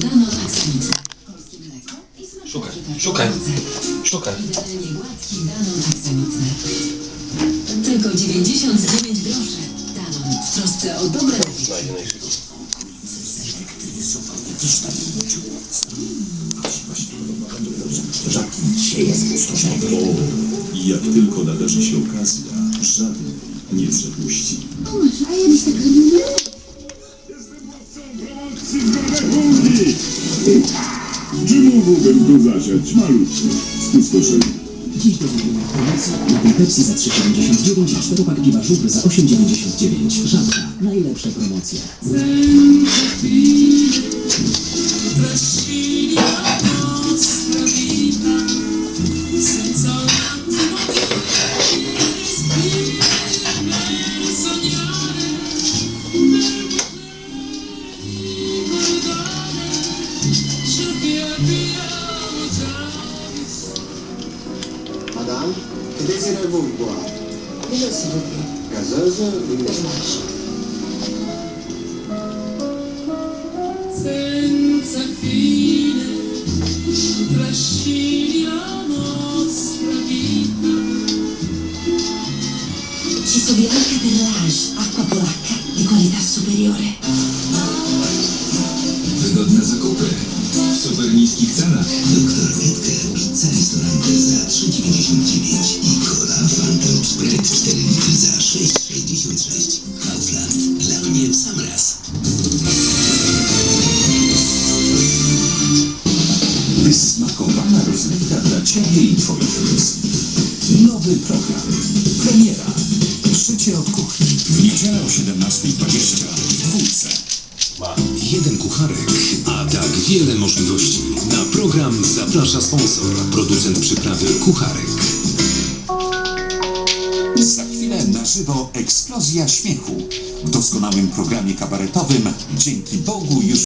Dano aksamiczne. Polskie mleko i smaczne Szukaj, szukaj. Szukaj. Idealnie gładki Danon aksamitne. Tylko 99 groszy. Danon w trosce o dobre najszybciej. O, jak tylko nadarzy się okazja, żaden nie przepuści. Czy mógłbym tu zasiać malutko? Spustoszenie. Dziś do wyboru promocji napój Pepsi za 3,79, a czteropak piwa żubry za 8,99. Żabka. Najlepsze promocje. Désirez-vous boire De l'eau, s'il vous plaît. Gazeuse ou Marche. senza fine trascini la nostra vita. Cisto bianca per l'age, acqua polacca di qualità superiore. Wygodne zakupy w super niskich cenach. 4, 4 litry za 6,66. Kaufland. Dla mnie w sam raz. Wysmakowana rozrywka dla Ciebie i Twoich bliskich. Nowy program. Premiera. Szycie od kuchni. W niedzielę o 17.20. W Wólce. Jeden kucharek, a tak wiele możliwości. Na program zaprasza sponsor, producent przyprawy Kucharek. Żywo eksplozja śmiechu. W doskonałym programie kabaretowym Dzięki Bogu już